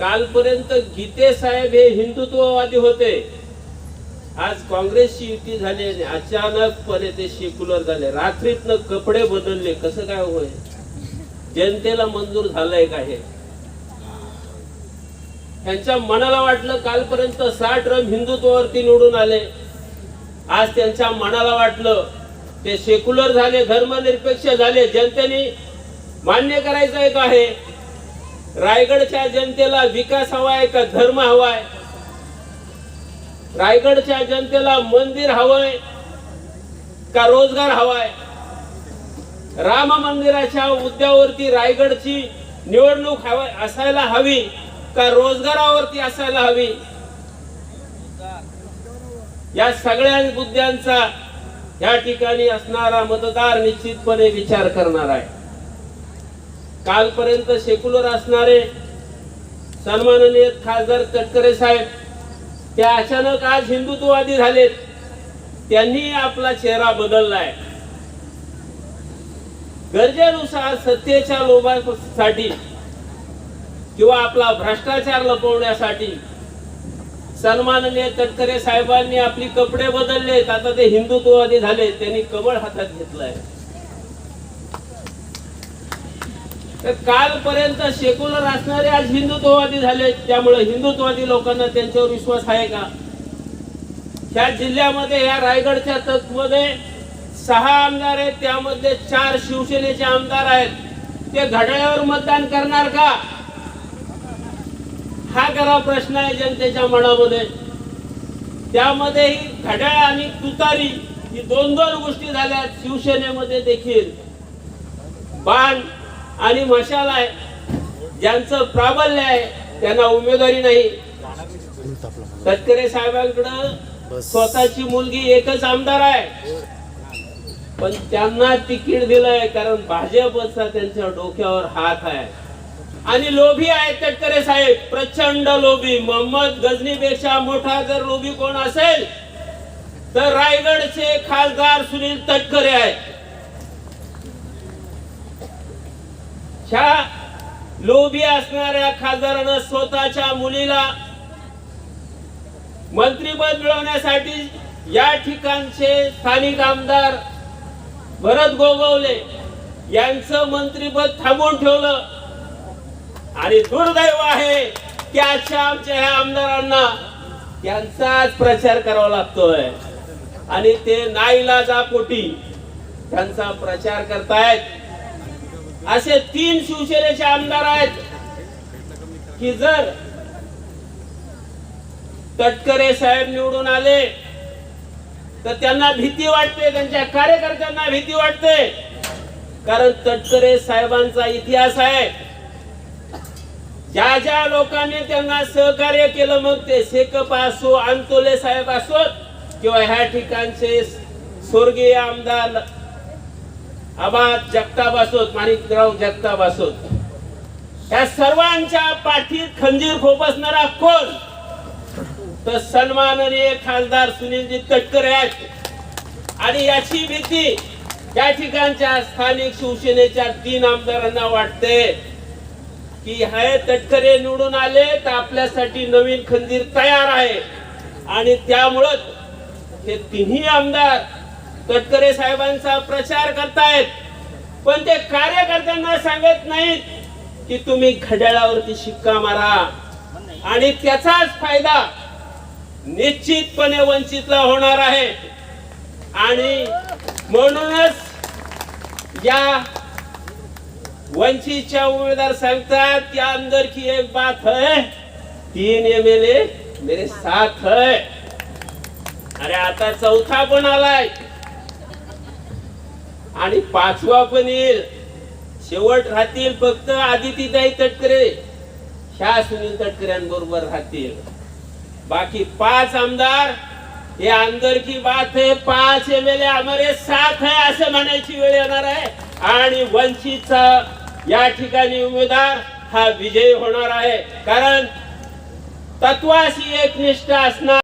कालपर्यंत गीते साहेब हे हिंदुत्ववादी होते. आज काँग्रेसची युती झाली आणि अचानकपणे ते सेक्युलर झाले. रात्रीतनं कपडे बदलले. कसं काय होय जनतेला मंजूर झालंय का हे? त्यांच्या मनाला वाटलं कालपर्यंत साठ रम हिंदुत्वावरती निवडून आले. आज त्यांच्या मनाला वाटलं ते सेक्युलर झाले धर्मनिरपेक्ष झाले. जनतेने मान्य करायचं एक आहे. रायगडच्या जनतेला विकास हवाय का धर्म हवाय? रायगडच्या जनतेला मंदिर हवंय का रोजगार हवाय? राम मंदिराच्या मुद्द्यावरती रायगडची निवडणूक असायला हवी का रोजगारावरती असायला हवी? या सगळ्या मुद्द्यांचा या ठिकाणी असणारा मतदार निश्चितपणे विचार करणार आहे. कालपर्यंत सेक्युलर असणारे सन्माननीय खासदार तटकरे साहेब ते अचानक आज हिंदुत्ववादी झालेत. त्यांनी आपला चेहरा बदललाय. गरजेनुसार सत्तेच्या लोभासाठी किंवा आपला भ्रष्टाचार लपवण्यासाठी सन्माननीय तटकरे साहेबांनी आपली कपडे बदललेत. आता ते हिंदुत्ववादी झाले त्यांनी कमळ हातात घेतलंय. तर कालपर्यंत सेक्युलर असणारे आज हिंदुत्ववादी झाले त्यामुळे हिंदुत्ववादी लोकांना त्यांच्यावर विश्वास आहे का? ह्या जिल्ह्यामध्ये या रायगडच्या तत्मध्ये सहा आमदार आहेत. त्यामध्ये चार शिवसेनेचे आमदार आहेत. ते घड्याळावर मतदान करणार का? हा खरा प्रश्न आहे जनतेच्या मनामध्ये. त्यामध्ये ही घड्याळ आणि तुतारी ही दोन दोन गोष्टी झाल्या शिवसेनेमध्ये देखील. बाण आणि मशाल आहे. ज्यांचं प्राबल्य आहे त्यांना उमेदवारी नाही. तटकरे साहेबांकडं स्वतःची मुलगी एकच आमदार आहे. पण त्यांना तिकीट दिलंय कारण भाजपचा त्यांच्या डोक्यावर हात आहे. आणि लोभी आहेत तटकरे साहेब. प्रचंड लोभी. मोहम्मद गजनीपेक्षा मोठा जर लोभी कोण असेल तर रायगडचे खासदार सुनील तटकरे आहेत. ह्या लोभी असणाऱ्या खासदारानं स्वतःच्या मुलीला मंत्रीपद मिळवण्यासाठी या ठिकाणचे स्थानिक आमदार भरत गोगवले यांचं मंत्रीपद थांबवून ठेवलं. आणि दुर्दैव आहे की आजच्या आमच्या ह्या आमदारांना त्यांचाच प्रचार करावा लागतोय. आणि ते नाईलाजापोटी त्यांचा प्रचार करतायत. असे तीन शिवसेनेचे आमदार आहेत की जर तटकरे साहेब निवडून आले तर त्यांना भीती वाटते त्यांच्या कार्यकर्त्यांना भीती वाटते. कारण तटकरे साहेबांचा इतिहास आहे. ज्या ज्या लोकांनी त्यांना सहकार्य केलं मग ते शेकप असो अंतोले साहेब असोत किंवा ह्या ठिकाणचे स्वर्गीय आमदार आबा जगताप असोत माणिकराव जगताप असोत या सर्वांच्या पाठीत खंजीर खोपसणारा कोण? तर सन्माननीय खासदार सुनीलजी तटकरे आहेत. आणि याची भीती त्या ठिकाणच्या स्थानिक शिवसेनेच्या तीन आमदारांना वाटते. की हे तटकरे निवडून आले तर आपल्यासाठी नवीन खंजीर तयार आहे. आणि त्यामुळं हे तिन्ही आमदार तटकरे साहेबांचा प्रचार करतायत. पण ते कार्यकर्त्यांना सांगत नाहीत की तुम्ही घड्याळावरती शिक्का मारा. आणि त्याचाच फायदा निश्चितपणे वंचितला होणार आहे. आणि म्हणूनच या वंचितच्या उमेदवार सांगतात त्या अंदर की एक बात है तीन एम एल ए मेरे साथ है. अरे आता चौथा पण आलाय. आणि पाचवा पण येईल शेवट राहतील फक्त आदितीताई तटकरे. ह्या सुनील तटकऱ्यांबरोबर राहतील. बाकी पाच आमदार हे अंदर की बात है पाच एम एल ए हमारे साथ है असं म्हणायची वेळ येणार आहे. आणि वंचितचा या ठिकाणी उमेदवार हा विजयी होणार आहे. कारण तत्वाशी एकनिष्ठ असणार